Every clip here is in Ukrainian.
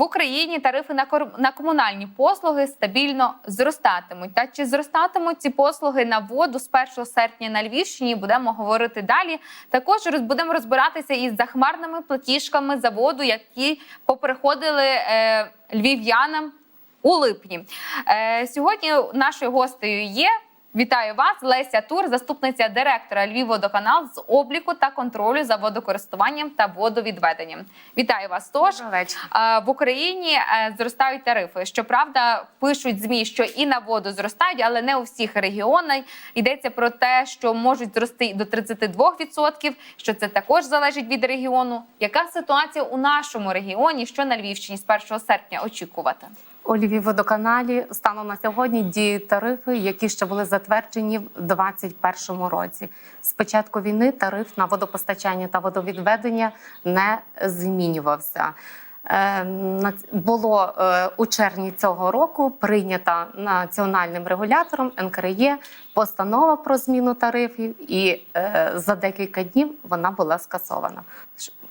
в Україні тарифи на на комунальні послуги стабільно зростатимуть. Та чи зростатимуть ці послуги на воду з 1 серпня на Львівщині? Будемо говорити далі. Також будемо розбиратися із захмарними платіжками за воду, які поприходили е, львів'янам у липні. Е, сьогодні нашою гостею є. Вітаю вас, Леся Тур, заступниця директора Львівводоканал з обліку та контролю за водокористуванням та водовідведенням. Вітаю вас. Тож В Україні е, зростають тарифи. Щоправда, пишуть змі, що і на воду зростають, але не у всіх регіонах. Йдеться про те, що можуть зрости до 32%, що це також залежить від регіону. Яка ситуація у нашому регіоні? Що на Львівщині з 1 серпня очікувати? У Львівводоканалі станом на сьогодні діють тарифи, які ще були затверджені в 2021 році. З початку війни тариф на водопостачання та водовідведення не змінювався. Е, на- Було е, у червні цього року прийнята національним регулятором НКРЄ постанова про зміну тарифів, і е, за декілька днів вона була скасована.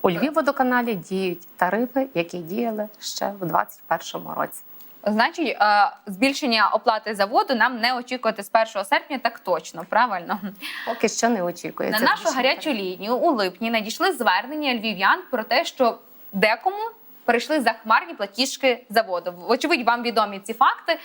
У Львівводоканалі діють тарифи, які діяли ще в 2021 році. Значить, е, збільшення оплати за воду нам не очікувати з 1 серпня, так точно, правильно? Поки що не очікується. На нашу гарячу лінію у липні надійшли звернення львів'ян про те, що декому прийшли захмарні платіжки за воду. Вочевидь, вам відомі ці факти. Е,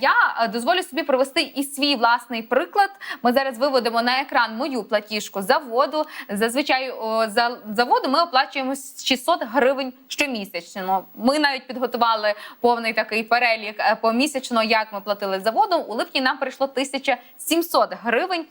Я е, дозволю собі провести і свій власний приклад. Ми зараз виводимо на екран мою платіжку за воду. Зазвичай за, за ми оплачуємо 600 гривень щомісячно. Ми навіть підготували повний такий перелік е, помісячно, як ми платили за воду. У липні нам прийшло 1700 гривень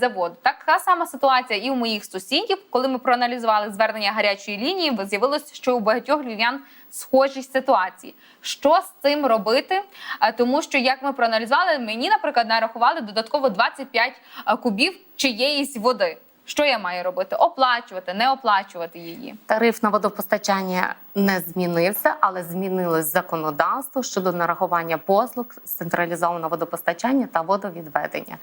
за воду. Така сама ситуація і у моїх сусідів. Коли ми проаналізували звернення гарячої лінії, з'явилось, що у багатьох львів'ян схожі ситуації. Що з цим робити? Е, Тому що, як ми проаналізували, мені, наприклад, нарахували додатково 25 кубів чиєїсь води. Що я маю робити? Оплачувати, не оплачувати її. Тариф на водопостачання не змінився, але змінилось законодавство щодо нарахування послуг з централізованого водопостачання та водовідведення.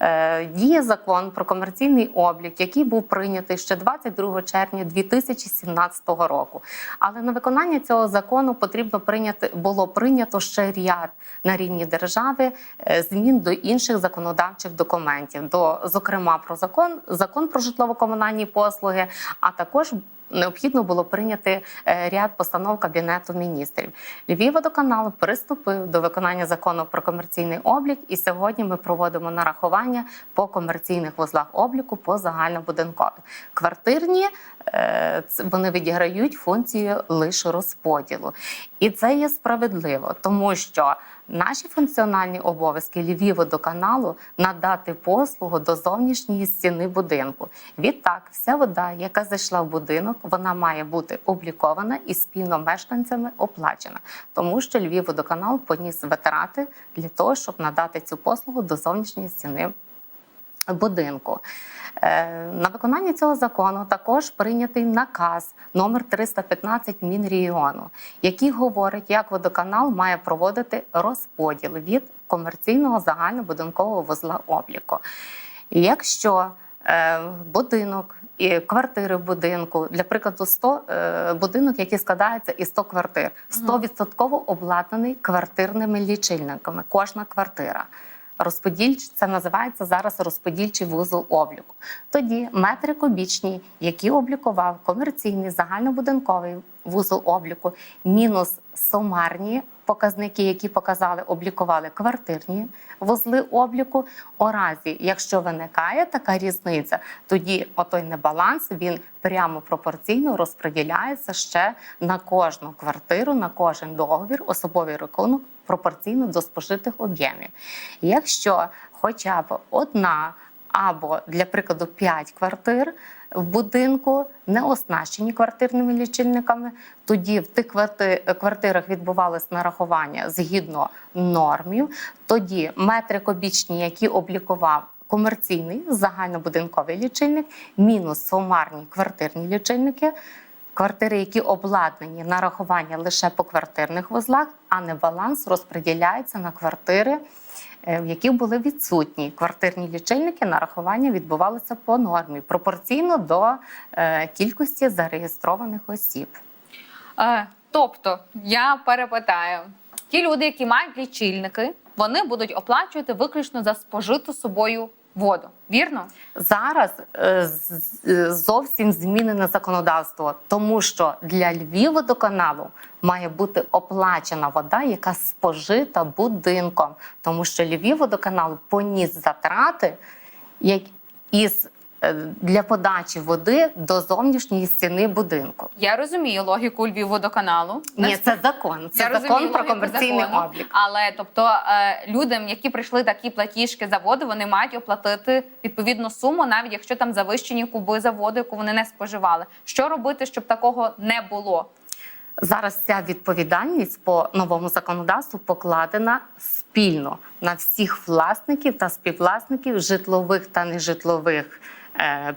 Е, діє закон про комерційний облік, який був прийнятий ще 22 червня 2017 року. Але на виконання цього закону потрібно прийняти було прийнято ще ряд на рівні держави е, змін до інших законодавчих документів, до зокрема про закон, закон про житлово-комунальні послуги, а також Необхідно було прийняти е, ряд постанов Кабінету міністрів. Львівводоканал приступив до виконання закону про комерційний облік, і сьогодні ми проводимо нарахування по комерційних вузлах обліку по загальнобудинкових. Квартирні е, вони відіграють функцію лише розподілу, і це є справедливо, тому що Наші функціональні обов'язки Львівводоканалу надати послугу до зовнішньої стіни будинку. Відтак, вся вода, яка зайшла в будинок, вона має бути облікована і спільно мешканцями оплачена, тому що Львівводоканал поніс витрати для того, щоб надати цю послугу до зовнішньої стіни будинку. Е, На виконання цього закону також прийнятий наказ номер 315 Мінрегіону, який говорить, як водоканал має проводити розподіл від комерційного загальнобудинкового вузла обліку. Якщо е, будинок і квартири в будинку, для прикладу, 100 е, будинок, який складається із 100 квартир, 100% обладнаний квартирними лічильниками, кожна квартира. Розподільч це називається зараз розподільчий вузол обліку. Тоді метри кубічні, які облікував комерційний загальнобудинковий вузол обліку, мінус сумарні показники, які показали, облікували квартирні вузли обліку. У разі, якщо виникає така різниця, тоді отой небаланс він прямо пропорційно розподіляється ще на кожну квартиру, на кожен договір, особовий рахунок пропорційно до спожитих об'ємів. Якщо хоча б одна або для прикладу 5 квартир в будинку не оснащені квартирними лічильниками, тоді в тих квартирах відбувалось нарахування згідно нормів. Тоді метри кубічні, які облікував комерційний загальнобудинковий лічильник, мінус сумарні квартирні лічильники. Квартири, які обладнані на рахування лише по квартирних вузлах, а не баланс розподіляється на квартири, е, в яких були відсутні квартирні лічильники. Нарахування відбувалося по нормі пропорційно до е, кількості зареєстрованих осіб. Е, Тобто, я перепитаю, ті люди, які мають лічильники, вони будуть оплачувати виключно за спожиту собою воду. Вірно? Зараз е, зовсім змінене законодавство, тому що для Львівводоканалу має бути оплачена вода, яка спожита будинком, тому що Львівводоканал поніс затрати як із для подачі води до зовнішньої стіни будинку. Я розумію логіку Львівводоканалу. Ні, це закон. Це Я закон розумію про комерційний закону, облік. Але тобто е, людям, які прийшли такі платіжки за воду, вони мають оплатити відповідну суму, навіть якщо там завищені куби за воду, яку вони не споживали. Що робити, щоб такого не було? Зараз ця відповідальність по новому законодавству покладена спільно на всіх власників та співвласників житлових та нежитлових е,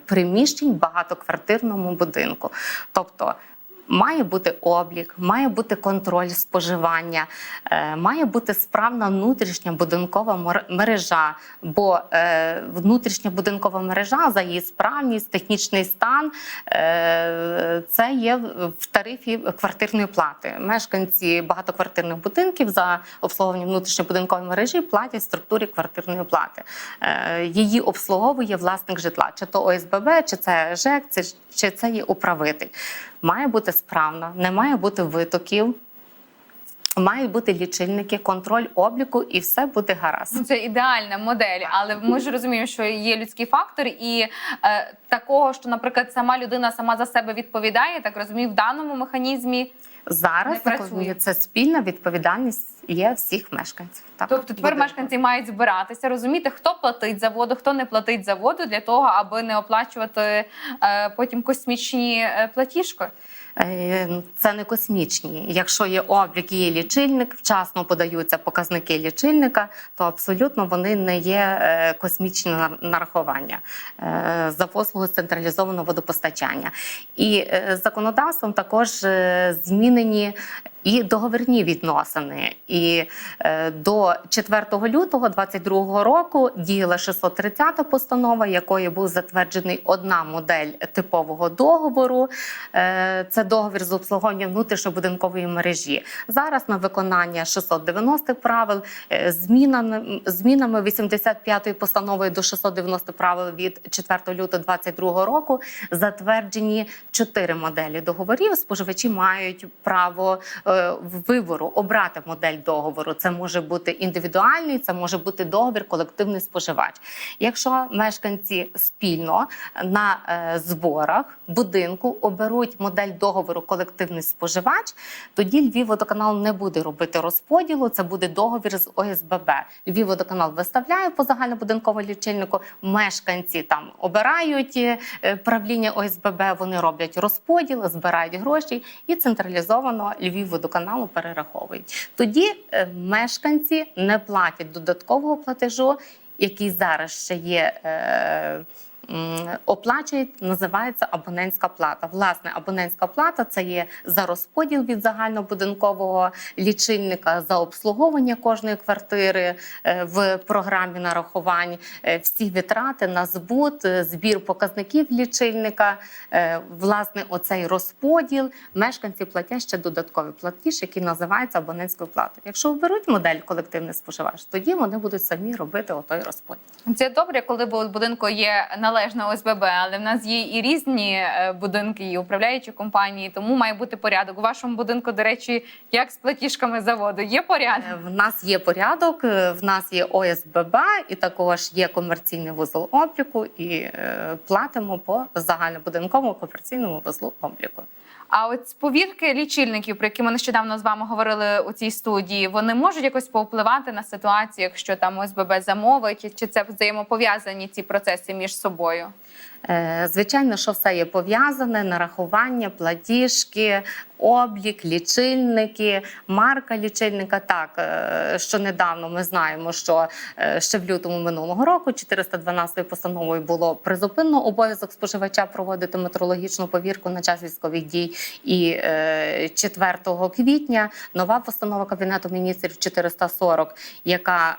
приміщень в багатоквартирному будинку. Тобто має бути облік, має бути контроль споживання, е, має бути справна внутрішня будинкова мережа, бо е, внутрішня будинкова мережа за її справність, технічний стан е, це є в тарифі квартирної плати. Мешканці багатоквартирних будинків за обслуговування внутрішньобудинкової мережі платять структурі квартирної плати. Її обслуговує власник житла, чи то ОСББ, чи це ЖЕК, чи це є управитель. Має бути справна, не має бути витоків. Мають бути лічильники, контроль обліку, і все буде гаразд. Ну, Це ідеальна модель, але ми ж розуміємо, що є людський фактор, і е, такого, що, наприклад, сама людина сама за себе відповідає, так розумію, в даному механізмі. Зараз законує це спільна відповідальність є всіх мешканців. Так, Тобто тепер буде. мешканці мають збиратися, розуміти, хто платить за воду, хто не платить за воду, для того, аби не оплачувати е, потім космічні е, платіжки. Е, Це не космічні. Якщо є облік, є лічильник, вчасно подаються показники лічильника, то абсолютно вони не є е, космічні нарахування е, за послугу централізованого водопостачання. І законодавством також змінені. І договірні відносини. І е, до 4 лютого 2022 року діяла 630 постанова, якою був затверджений одна модель типового договору. Е, це договір з обслуговування внутрішньобудинкової мережі. Зараз на виконання 690 правил е, змінами, змінами 85-ї постанови до 690 правил від 4 лютого 2022 року затверджені чотири моделі договорів. Споживачі мають право вибору обрати модель договору. Це може бути індивідуальний, це може бути договір колективний споживач. Якщо мешканці спільно на е, зборах будинку оберуть модель договору колективний споживач, тоді Львівводоканал не буде робити розподілу. Це буде договір з ОСББ. Львівводоканал виставляє по загальнобудинковому лічильнику. Мешканці там обирають е, правління ОСББ. Вони роблять розподіл, збирають гроші і централізовано Львівводоканалу перераховують. Тоді е, мешканці не платять додаткового платежу, який зараз ще є. Оплачують, називається абонентська плата. Власне, абонентська плата це є за розподіл від загальнобудинкового лічильника, за обслуговування кожної квартири е, в програмі нарахувань, е, всі витрати на збут, е, збір показників лічильника. Власне, оцей розподіл мешканці платять ще додатковий платіж, який називається абонентською платою. Якщо оберуть модель колективний споживач, тоді вони будуть самі робити отой розподіл. Це добре, коли в будинку є належна ОСББ, але в нас є і різні е, будинки, і управляючі компанії, тому має бути порядок. У вашому будинку, до речі, як з платіжками заводу. Є порядок? Е, В нас є порядок, е, в нас є ОСББ, і також є комерційний вузол обліку, і платимо по загальнобудинковому комерційному вузлу обліку. А от повірки лічильників, про які ми нещодавно з вами говорили у цій студії, вони можуть якось повпливати на ситуацію, якщо там ОСББ замовить, чи це взаємопов'язані ці процеси між собою? Е, Звичайно, що все є пов'язане: нарахування, платіжки, облік, лічильники, марка лічильника. Так, е, що недавно ми знаємо, що е, ще в лютому минулого року 412 постановою було призупинено обов'язок споживача проводити метрологічну повірку на час військових дій. І е, 4 квітня нова постанова Кабінету міністрів 440, яка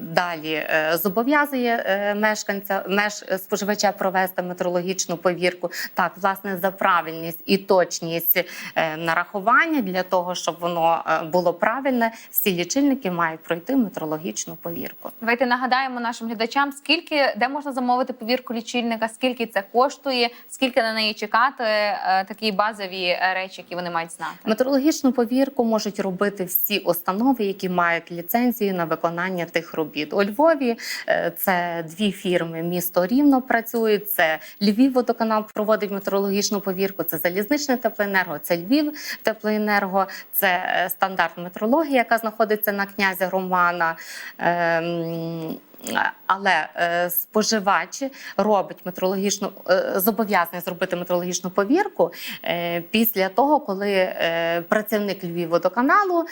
далі зобов'язує мешканця меж споживача провести провести метрологічну повірку. Так, власне, за правильність і точність е, нарахування для того, щоб воно е, було правильне, всі лічильники мають пройти метрологічну повірку. Давайте нагадаємо нашим глядачам, скільки де можна замовити повірку лічильника, скільки це коштує, скільки на неї чекати, е, такі базові речі, які вони мають знати. Метрологічну повірку можуть робити всі установи, які мають ліцензію на виконання тих робіт. У Львові це дві фірми. Місто Рівно працюють. Це Львів водоканал проводить метрологічну повірку. Це залізничне теплоенерго, це Львів теплоенерго, це е, стандарт метрології, яка знаходиться на князя Романа. Але е, споживач робить метрологічну е, зобов'язаний зробити метрологічну повірку е, після того, коли працівник Львівводоканалу,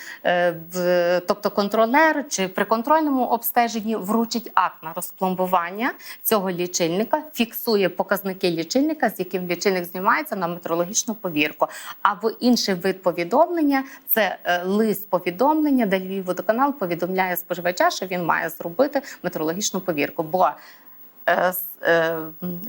тобто контролер чи при контрольному обстеженні вручить акт на розпломбування цього лічильника, фіксує показники лічильника, з яким лічильник знімається на метрологічну повірку. Або інший вид повідомлення це лист повідомлення, де Львівводоканал повідомляє споживача, що він має зробити метрологічну повірку. Бо е, е,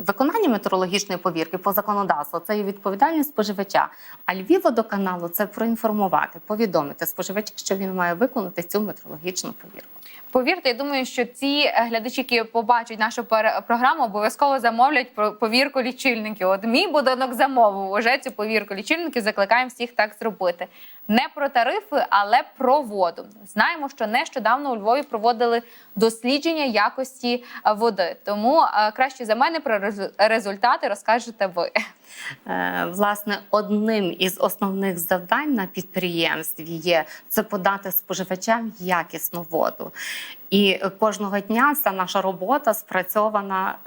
виконання метеорологічної повірки по законодавству це є відповідальність споживача. А Львівводоканалу це проінформувати, повідомити споживача, що він має виконати цю метеорологічну повірку. Повірте, я думаю, що ці е, глядачі, які побачать нашу програму, обов'язково замовлять про повірку лічильників. От мій будинок замовив уже цю повірку лічильників. Закликаємо всіх так зробити. Не про тарифи, але про воду. Знаємо, що нещодавно у Львові проводили дослідження якості е, води. Тому е, краще за мене про результати розкажете ви. Е, Власне, одним із основних завдань на підприємстві є це подати споживачам якісну воду. І кожного дня вся наша робота спрацьована,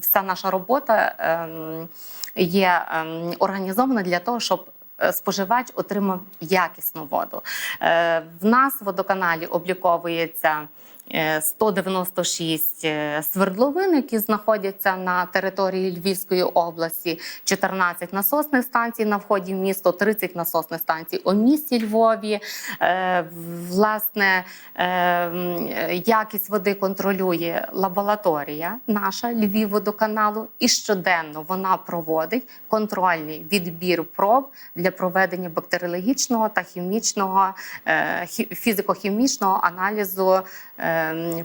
вся наша робота ем, є ем, організована для того, щоб споживач отримав якісну воду. Е, В нас в водоканалі обліковується. Е, 196 е, свердловин, які знаходяться на території Львівської області, 14 насосних станцій на вході в місто, 30 насосних станцій у місті Львові. Е, Власне, е, якість води контролює лабораторія наша Львівводоканалу, і щоденно вона проводить контрольний відбір проб для проведення бактеріологічного та хімічного е, фізико-хімічного аналізу е,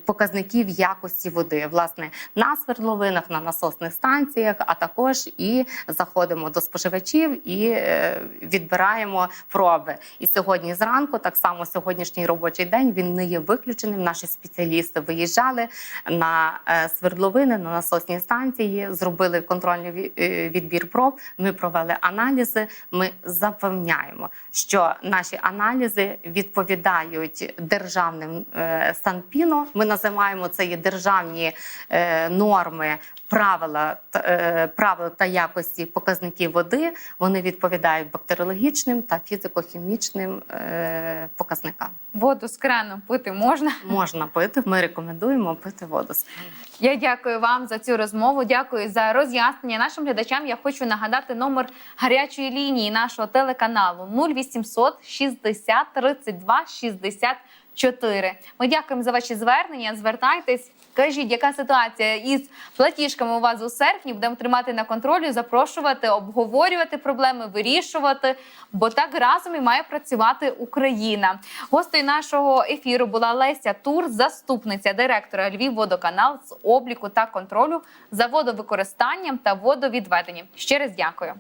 показників якості води. Власне, на свердловинах, на насосних станціях, а також і заходимо до споживачів і е, відбираємо проби. І сьогодні зранку, так само сьогоднішній робочий день, він не є виключеним. Наші спеціалісти виїжджали на е, свердловини, на насосні станції, зробили контрольний е, відбір проб. Ми провели аналізи. Ми запевняємо, що наші аналізи відповідають державним е, Санпіно. Ми називаємо це є державні е, норми. Правила та е, правил та якості показників води вони відповідають бактеріологічним та фізико-хімічним е, показникам. Воду з крану пити можна. Можна пити. Ми рекомендуємо пити воду з крану. Я дякую вам за цю розмову. Дякую за роз'яснення. Нашим глядачам я хочу нагадати номер гарячої лінії нашого телеканалу 0800 60 32 64. Ми дякуємо за ваші звернення. Звертайтесь. Кажіть, яка ситуація із платіжками у вас у серпні? Будемо тримати на контролі, запрошувати, обговорювати проблеми, вирішувати, бо так разом і має працювати Україна. Гостею нашого ефіру була Леся Тур, заступниця директора Львівводоканал з обліку та контролю за водовикористанням та водовідведенням. Ще раз дякую.